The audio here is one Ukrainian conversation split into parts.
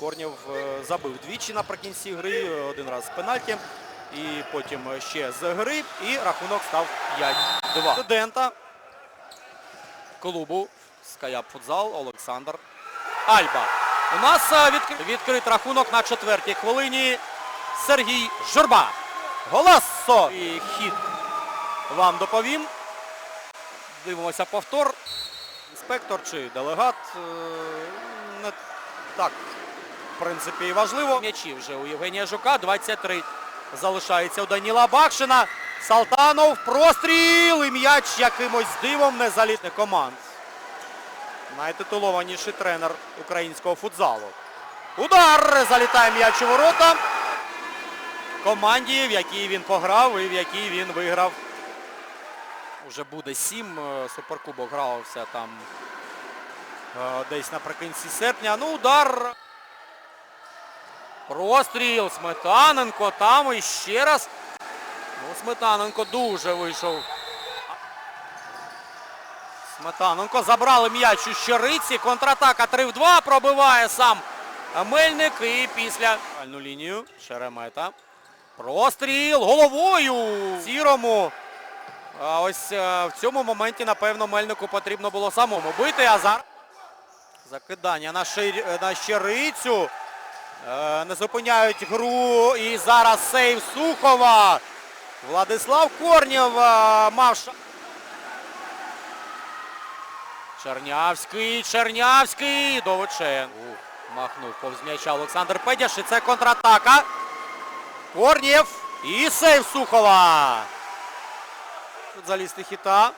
Корнєв е, забив двічі наприкінці гри, один раз з пенальті, і потім ще з гри, і рахунок став 5-2. Студента клубу Скаяп Футзал Олександр Альба. У нас е, відкрит, рахунок на четвертій хвилині. Сергій Журба. Голасо! І хід вам доповім. Дивимося повтор. Інспектор чи делегат. е, Не так, в принципі, і важливо. М'ячі вже у Євгенія Жука. 23 залишається у Даніла Бакшина. Салтанов. Простріл. І м'яч якимось дивом не залітне команд. Найтитулованіший тренер українського футзалу. Удар! Залітає м'яч у ворота. Команді, в якій він пограв і в якій він виграв. Уже буде сім. е, Суперкубок грався там е, десь наприкінці серпня. Ну, удар. Простріл. Сметаненко. Там і ще раз. Ну, Сметаненко дуже вийшов. Сметаненко забрали м'яч у Щериці. Контратака 3 в 2. Пробиває сам Мельник. І після лінію Шеремета. Простріл головою. Сірому. А ось е, в цьому моменті, напевно, Мельнику потрібно було самому бити. А зараз закидання на, шир... на Щерицю. Е, Не зупиняють гру. І зараз сейв Сухова. Владислав Корнєв е, мав Чернявський, Чернявський, Довичен. Махнув повз м'яча Олександр Педяш. І це контратака. Корнєв і сейв Сухова. Футзалісти хіта.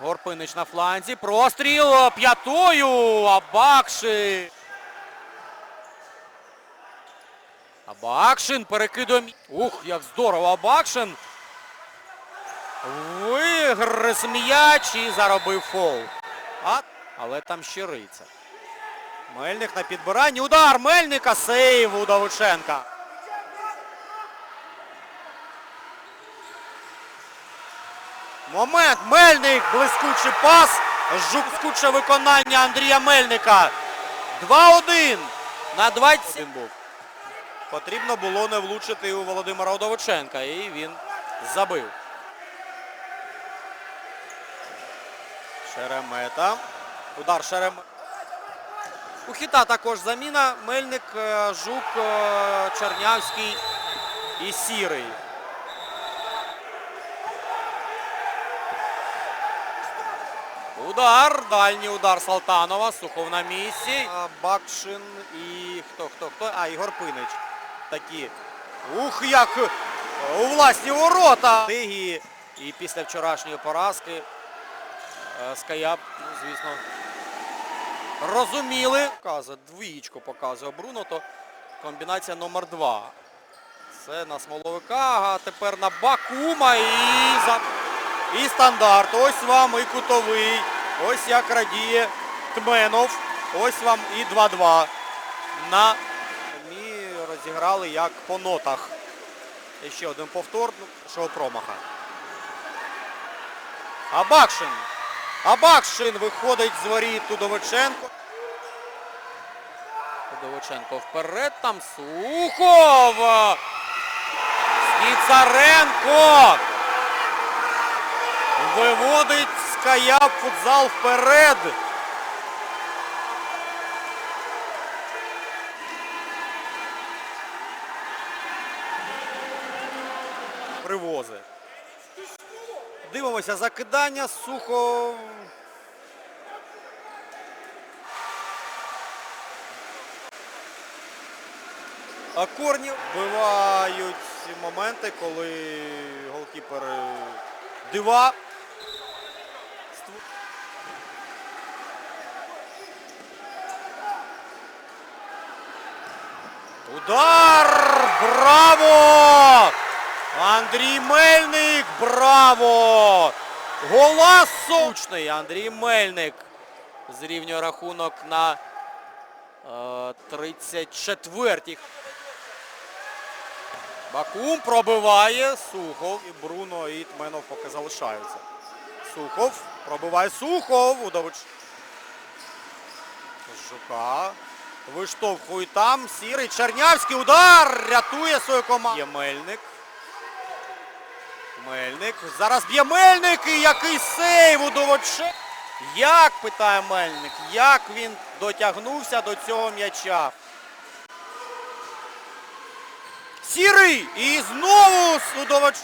Горпинич на фланзі. Простріл п'ятою. Абакши. Абакшин перекидує. Ух, як здорово Абакшин. Вигриз м'яч і заробив фол. А, але там ще риця. Мельник на підбиранні. Удар Мельника. Сейв у Давученка. Момент. Мельник. Блискучий пас. Жукскуче виконання Андрія Мельника. 2-1 на 20 був. Потрібно було не влучити у Володимира Удовиченка. І він забив. Шеремета. Удар Шеремета. У хіта також заміна. Мельник, е, Жук, е, Чернявський і Сірий. Удар, дальній удар Салтанова, Сухов на місці. Бакшин і хто, хто, хто? А, Ігор Пинич. Такі. Ух, як у власні ворота. І після вчорашньої поразки е, Скаяп, ну, звісно, розуміли. Показує, двоїчку показує Бруно, то комбінація номер два. Це на Смоловика, а тепер на Бакума і. І стандарт. Ось вам і кутовий. Ось як радіє Тменов. Ось вам і 2-2. На Ми розіграли як по нотах. І ще один повтор першого промаха. Абакшин. Абакшин виходить з воріт Удовиченко. Удовиченко вперед. Там Сухов. Ніцаренко. Виводить Скаяп футзал вперед. Привози. Дивимося закидання. Сухо. А корні вбивають моменти, коли голкіпер е, дива. Удар! Браво! Андрій Мельник! Браво! Голасучний Андрій Мельник зрівнює рахунок на е, 34-й. Бакум пробиває Сухов. І Бруно і Тменов поки залишаються. Сухов пробиває Сухов. Удович. Жука. Виштовхує там. Сірий. Чернявський удар. Рятує свою команду. Є Мельник. Мельник. Зараз б'є Мельник. І який сейв у Доводче. Як, питає Мельник, як він дотягнувся до цього м'яча? Сірий! І знову Судович.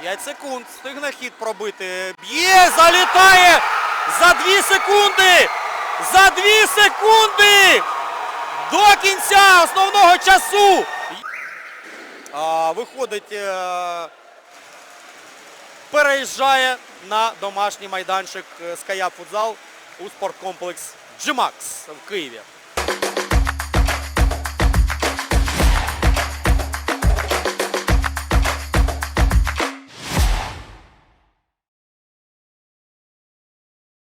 5 секунд. Встигне хід пробити. Б'є, залітає! За 2 секунди! За 2 секунди! До кінця основного часу! Виходить, е, переїжджає на домашній майданчик е, Ская Футзал у спорткомплекс Джимакс в Києві.